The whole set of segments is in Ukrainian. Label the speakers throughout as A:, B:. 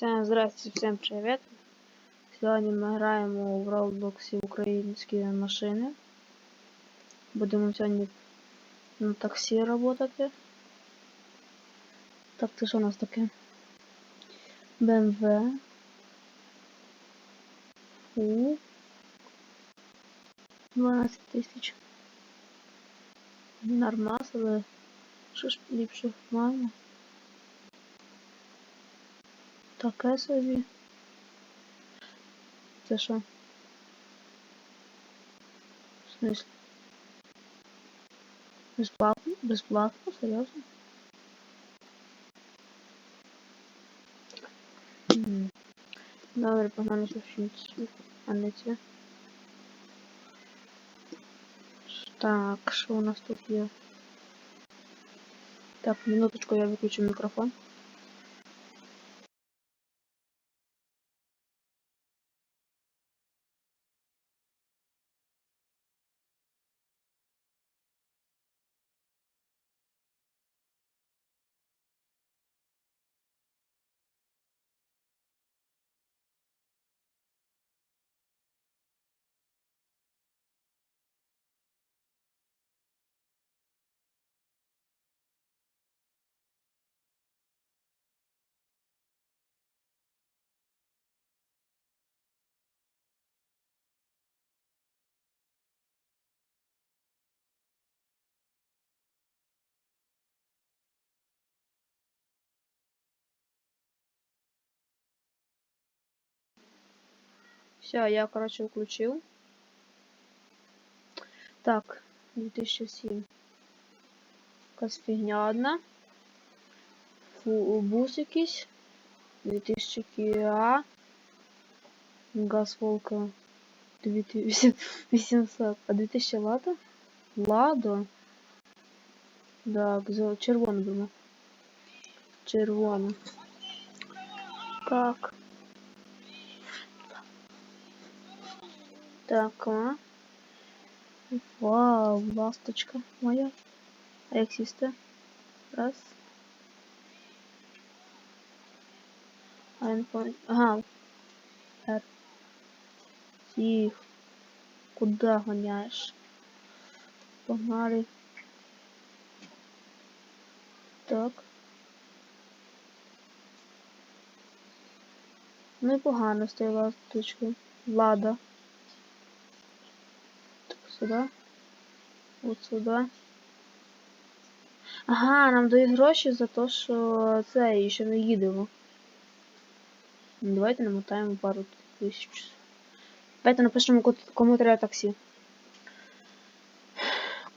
A: Всем здрасте, всем привет. Сьогодні ми граємо в Roblox українські машини. Будемо сьогодні на таксі работати. Так, це що у нас таке? BMW. У. 12 тисяч. Нормас, але що ж ліпше маємо? Таке собі. Це що? В смысле? Безплатно? Безплатно? Серйозно? Добре, погнали щось, а не це. Так, що у нас тут є? Так, минуточку, я виключу мікрофон. Все, я, короче, включил. Так, 2007. Якась фігня одна. Фу, бус якийсь. 2000 Kia. Газ Волка 2800. А 2000 Лада? Ладо? За червоно думаю. Червоно. Так. Так, а? Вау, ласточка моя. А? Раз. А. Ага. R. Тихо. Куда гоняешь? Погнали. Так. Ну і погано з тією ласточкою. Влада. Так, сюди. От сюди. Ага, нам дають гроші за те, що це і що ми їдемо. Ну, Давайте намотаємо пару тисяч. Давайте напишемо, ко- кому треба таксі.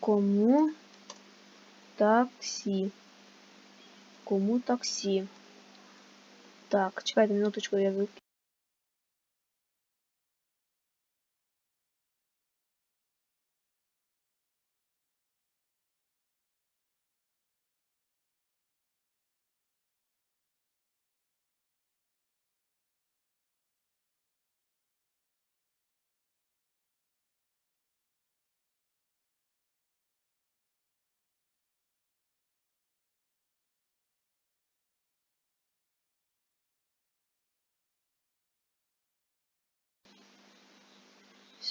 A: Кому таксі? Кому таксі? Так, чекайте минуточку, я вик...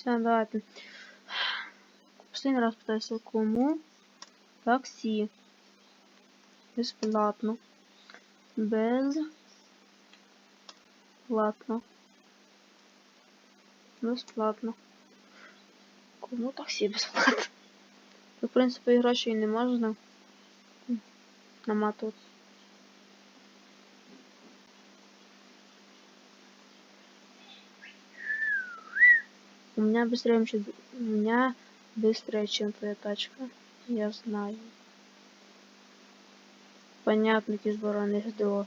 A: Все, давайте. Последний раз пытаюсь кому таксі. Безплатно. Безплатно. Безплатно. Кому таксі безплатно? Ну, в принципі, гроші і не можна наматувати. У меня быстрее, чем у меня быстрее, чем твоя тачка. Я знаю. Понятно, барани СДО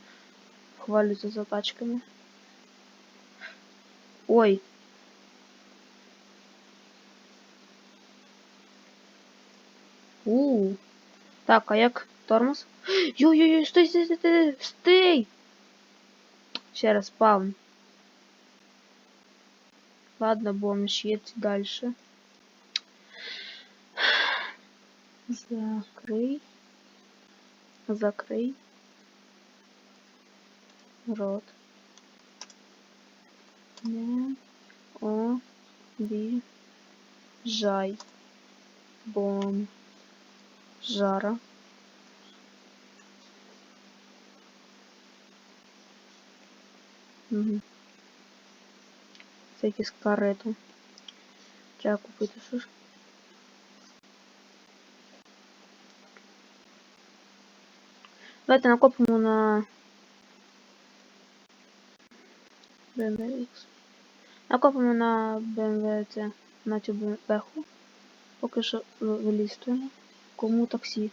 A: хвалюються за тачками. Ой. У. Так, а як тормоз? Йой-йой-йой, стой, стой, стой, стой, стой! Раз спавн. Ладно, бомж, едь дальше. Закрый. Закрый. Рот. Не обижай. Бом. Жара. Угу. Це якісь карету. Треба купити що ж. Давайте накопимо на BMW X. Накопимо на BMW це на цю беху. Поки що ви- вилістуємо. Кому таксі?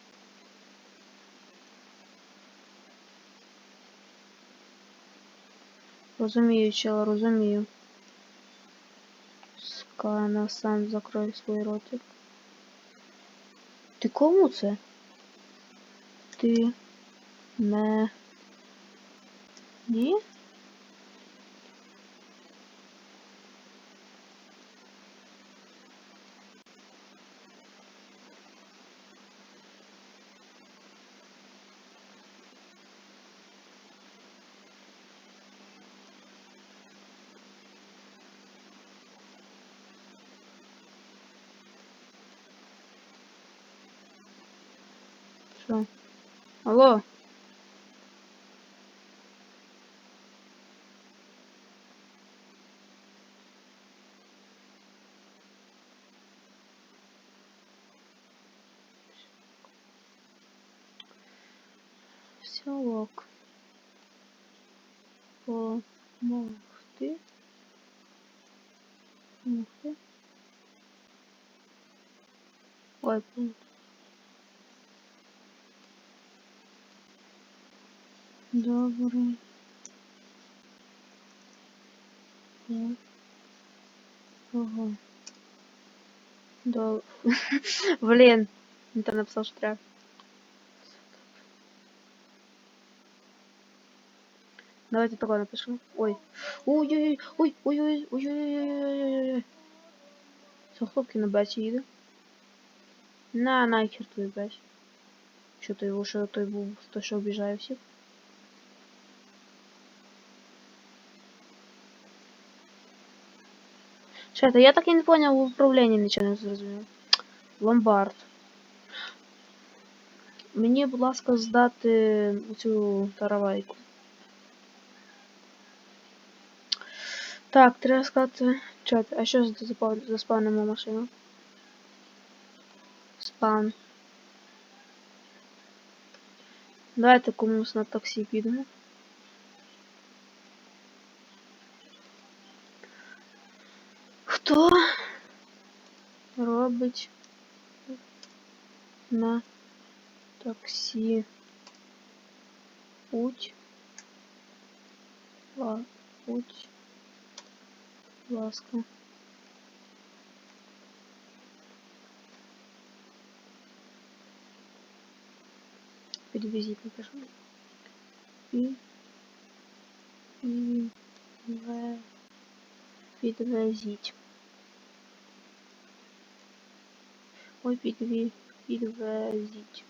A: Розумію, чела, розумію. Скана сам закрой свій ротик. Ти кому це? Ти не. Ні? Що? Алло? Все ок. Помогти. Помогти. Ой, пункт. Добре. Я. Ого. До... Блін. Він там написав, що треба. Давайте такое напишу. Ой. Ой-ой-ой. Ой-ой-ой. Ой-ой-ой. Це хлопки на баці їде. На нахер твою бач. Що той його, що той був, той, що всіх. Я так і не поняв, в управлінні нічого не зрозумів. Ломбард. Мені, будь ласка, здати цю таравайку. Так, треба сказати. Чат, а що заспавнимо машину? Спан. Давайте комусь на таксі підемо. Хто робить на таксі путь? Ла, путь. Ласка. Підвезіть, напишу. І... І... Ве... Підвезіть. Ой, підві... Підвезіть.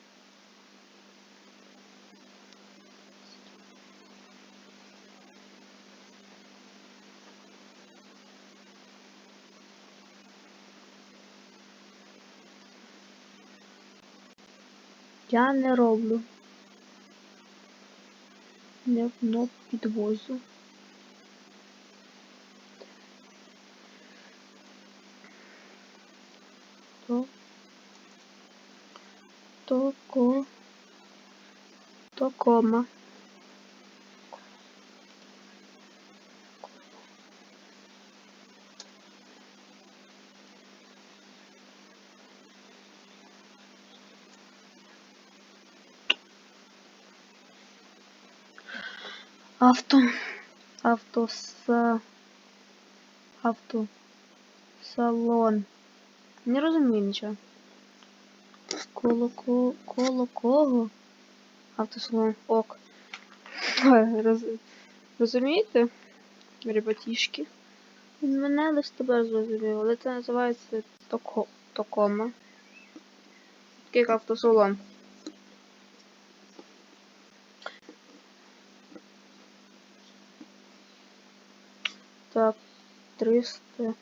A: Я не роблю. Не, не підвозю. То. То ко. То кома. Авто. Автоса. Авто. Салон. Не розумію нічого. Коло, ко, коло кого? Автосалон. Ок. Роз... Розумієте? Він мене лише тебе зрозумів, але це називається токо... Токома. Такий як автосалон. Так, 300,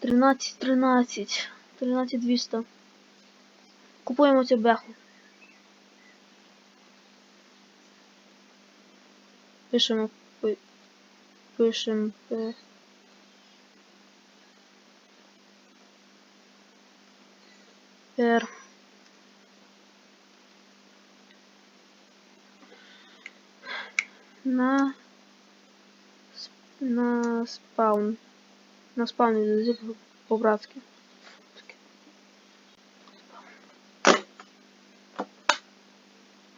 A: 13, 13, 13 200. Купуємо цю беху. Пишемо, пи- пишемо, пи- пер. На на спаун. На спаун по-братски.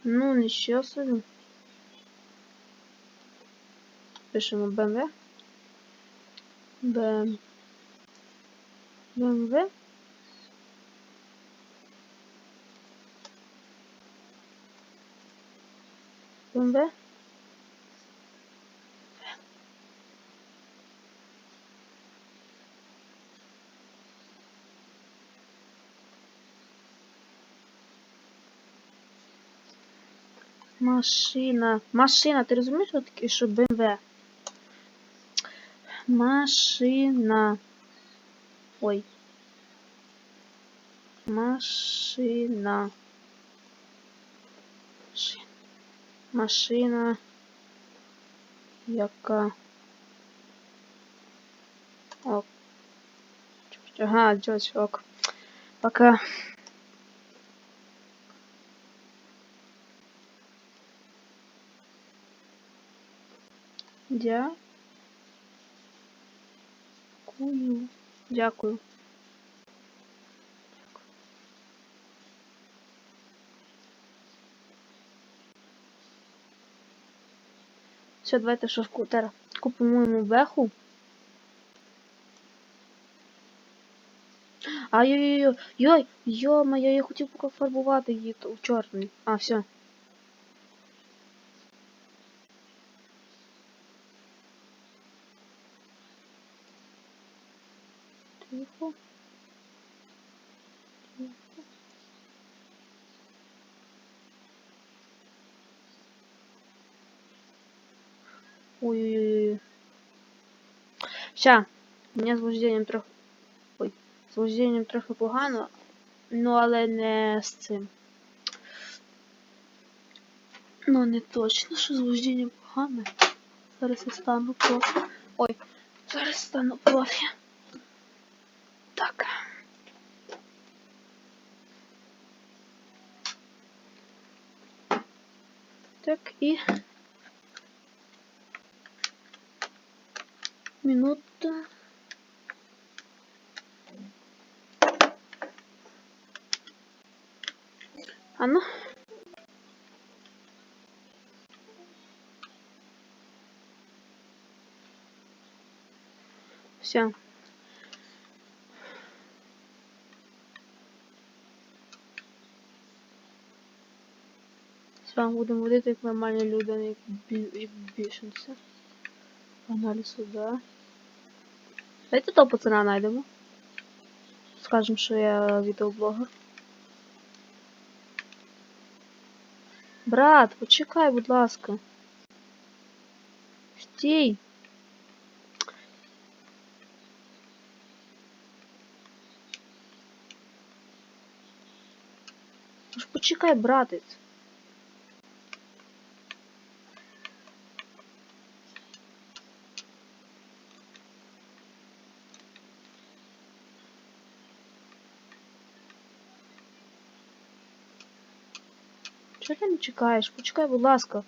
A: Ну, нічого собі. Пишемо BMW. BMW. BMW. BMW. Машина. Машина. Ти розумієш, що таке, що БМВ? Машина. Ой. Машина. Машина. Машина. Яка. Ок. Ага, Джордж, ок. Пока. Дякую. Дякую. Все, давайте що скутер. Купимо йому беху. Ай-ой-ой, йой, йо-моє, я хотів поки фарбувати її в чорний. А, все. Тихо. Ой-ой-ой. Ща. Мене з вожденням трохи. Ой, з вожденням трохи погано. Ну, але не з цим. Ну, не точно, що з вожденням погано. Зараз я стану профі. Ой, зараз стану профі. Так. І... Минута. А ну. Все. Все, будемо водити як нормальні люди, як бі- як біженці. Погнали сюди. Давайте того пацана знайдемо. Скажемо, що я відеоблогер. Брат, почекай, будь ласка. Стій. Почекай, братець. Чого ти не чекаєш? Почекай, будь ласка.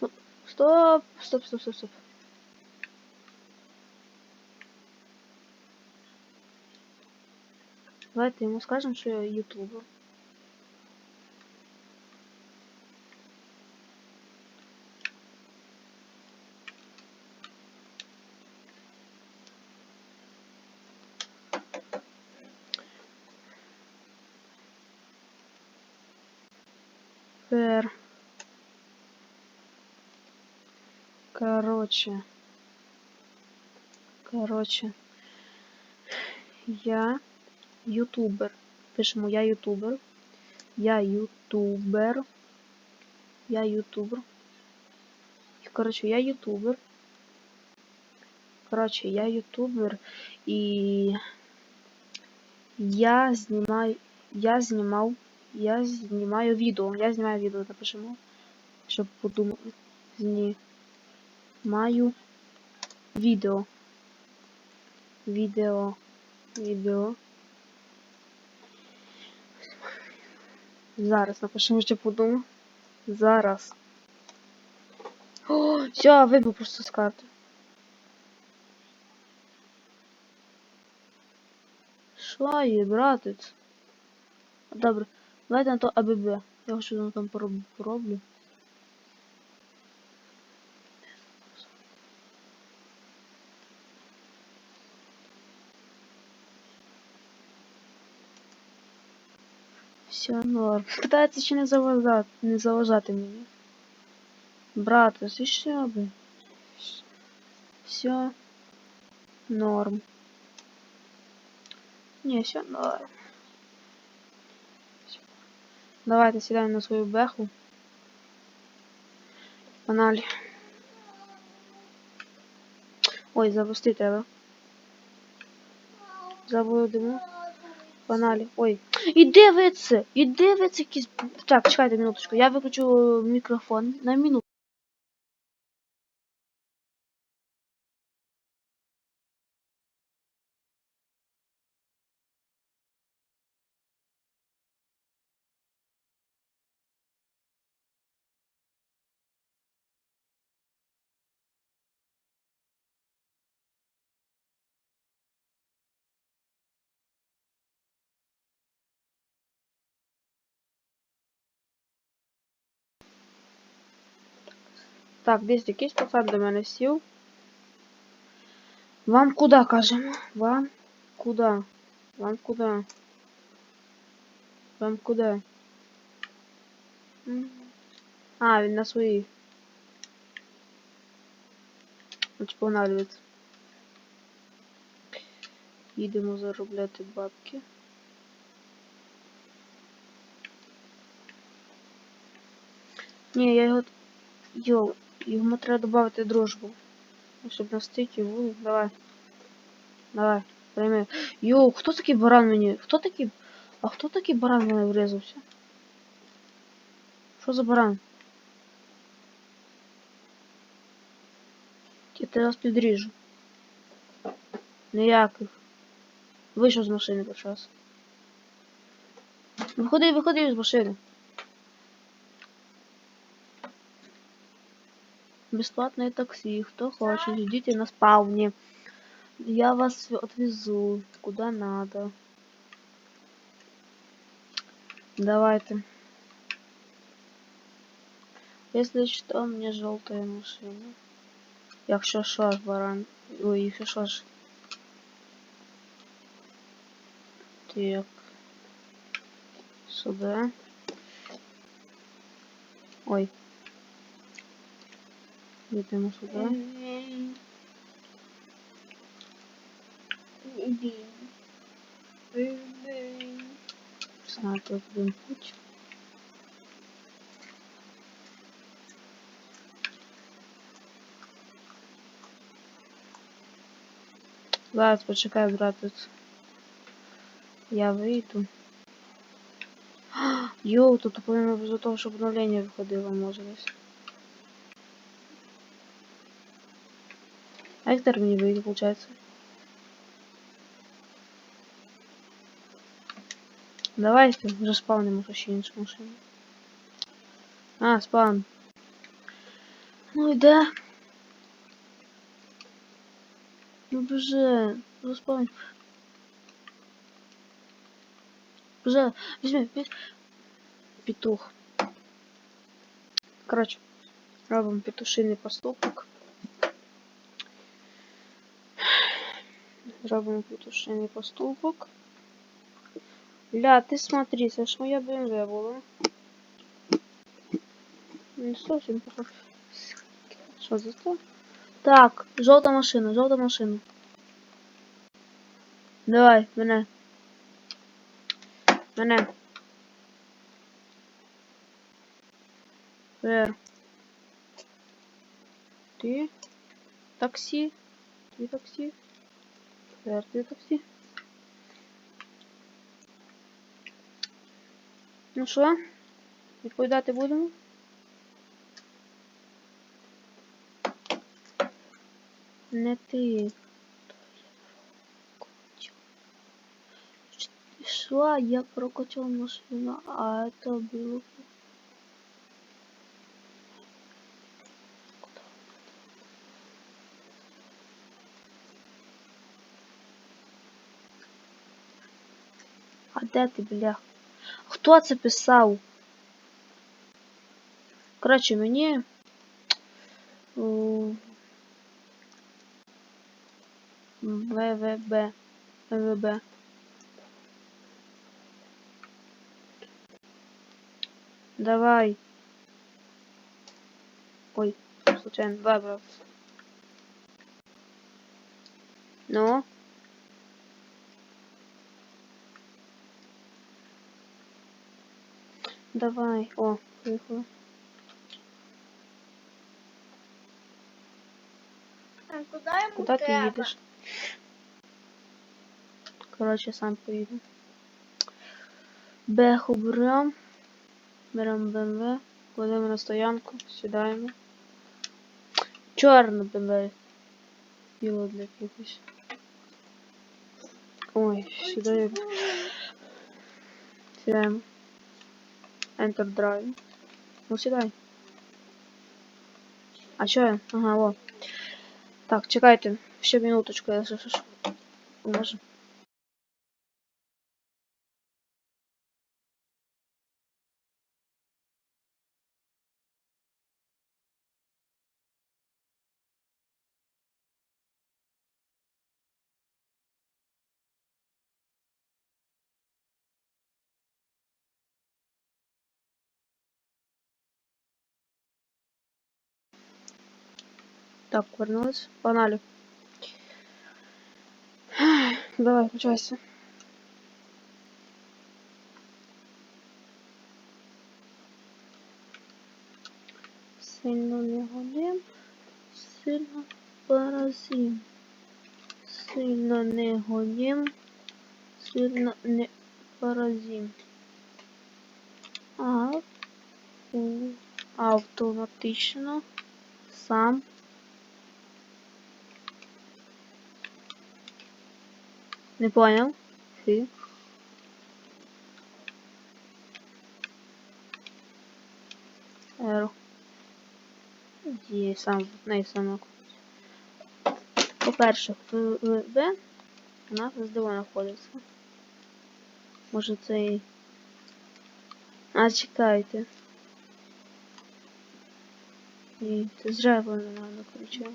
A: Ну, Стоп, стоп, стоп, стоп, стоп. Давайте йому скажемо, що я ютубер. Короче. Короче. Я ютубер. Пишемо я ютубер. Я ютубер. Я ютубер. Короче, я ютубер. Коротше, я ютубер і я знімаю. Я знімав. Я знімаю відео. Я знімаю відео, напишемо. Щоб подумати. Знімаю відео. Відео. Відео. Зараз напишемо, що подумав. Зараз. О, все, вибив просто з карти. Що є, братець? Добре, давайте на то АББ. Я що там пороб- пороблю. Все норм. Питається ще не заважати, не заважати мені. Брате, ти що би? Все норм. Не, все норм. Давайте сідаємо на свою беху. Паналі. Ой, запусти тебе. Заводимо. Паналі. Ой. І дивиться! І дивиться ви якісь. Так, чекайте минуточку. Я виключу мікрофон на минуту. Так, десь якийсь пацан до мене сів. Вам куди кажемо? Вам куди? Вам куди? Вам куди? М. А, він на своїй. Значить, погналюється. Їдемо заробляти бабки. Ні, я його... Йоу, Йому треба додати дружбу. Щоб стикі, ву, давай. Давай, прийми. Йоу, хто такий баран мені? Хто такий... А хто такий баран мене врізався? Що за баран? Я тебе раз підріжу. Ніяких. Вийшов з машини час. Виходи, виходи з машини. Бесплатное такси. Кто хочет, ждите на спауне. Я вас отвезу куда надо. Давайте. Если что, меня желтая машина. Якщо що ж, баран. Ой, якщо що ж. Так. Сюда. Ой. Йдемо сюди. Тут один путь. Зараз почекай, братець. Я вийду. Йоу, тут повинно без того, щоб обновлення виходило, може десь. А як тепер мені вийде, виходить? Давайте вже спавнимо ще іншу машину. А, спаун. Ну йде. Ну вже, заспавнь. Вже, візьми, візьми. Петух. Коротше, робимо петушиний поступок. Робимо петушиний поступок. Ля, ти смотри, це ж моя БМВ була. Не зовсім похоже. Що за то? Так, жовта машина, жовта машина. Давай, мене. Мене. Е. Ти? Таксі? Четвертое такси. Такси. Ну що? Відповідати будемо? Не ти. Шла я прокачал машину, а это было... А де ти, бля? Хто це писав? Коротше, мені... ВВБ. ВВБ. Давай. Ой, случайно, брат. Ну? Давай. О, приехала.
B: А куда ему
A: Куда ты
B: треба?
A: едешь? Короче, сам поїду. Беху берем. Берем БМВ. Кладемо на стоянку. Сідаємо. Чорна БМВ. Біло для якихось. Ой, сідаємо. Сідаємо. Enter Drive. Ну сідай. А що я? Ага, во. Так, чекайте. Ще минуточку, я зараз. що. Так, вернулась. Погнали. Давай, включайся. Сильно не гоним, сильно поразим. Сильно не гоним, сильно не поразим. А, у- автоматично сам Не понял? Ты? Эро. Є сам, сам. По-перше, ВВ у нас СДО знаходиться. Може це і... А, чекайте. Ні, це зря воно не включив.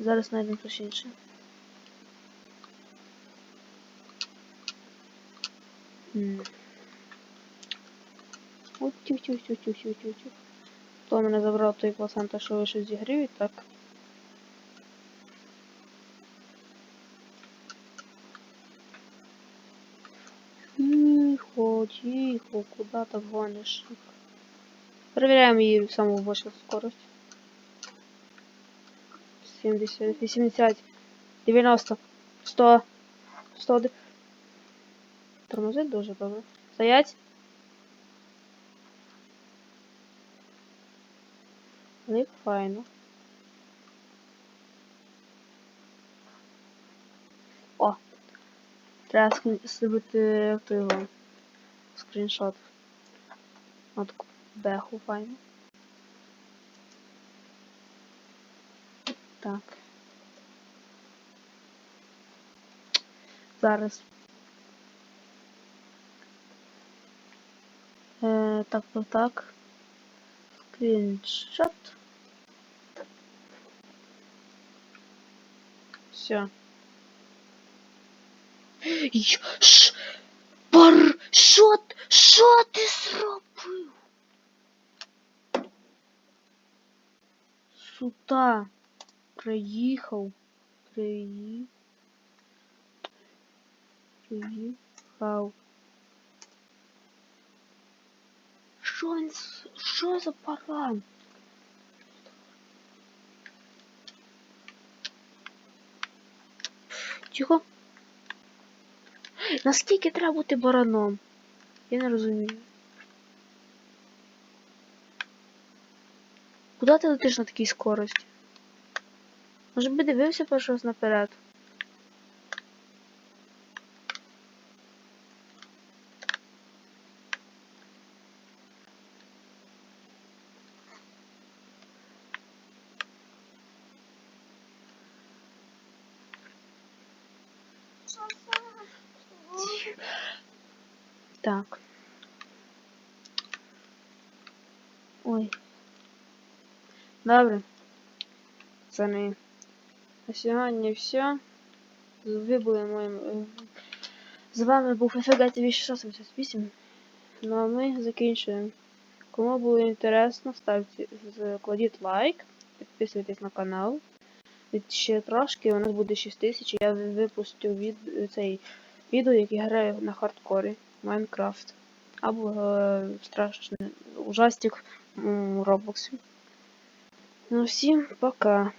A: Зараз знайдемо щось інше. От тю тю тю тю тю тю тю Хто мене забрав той плацента, що ви щось зігрів, так? Тихо, тихо, куда ты гонишь? Проверяем її саму більшу скорость. 70, 80, 90, 100, 100. Тормозить дуже добре. Стоять. Лип файно. О! Треба зробити його скріншот. От беху файно. Так. Зараз. Е, так, так, так. Скріншот. Все. Ш... Пар... Що... т- Що ти зробив? Сута. Приїхав. Приї... Приїхав. Що він... Що за паран? Тихо. Наскільки треба бути бараном? Я не розумію. Куди ти летиш на такій скорості? Може би дивився перший раз наперед? Так. Ой. Добре. Пацани. На сьогодні все. Ви були моїм. е, З вами був TV 678. Ну а ми закінчуємо. Кому було інтересно, ставте, кладіть лайк, підписуйтесь на канал. Від ще трошки, у нас буде 6 тисяч, я випустю від, цей відео, який граю на хардкорі Майнкрафт. Або е, страшний ужастик у Роблоксі. Ну всім пока.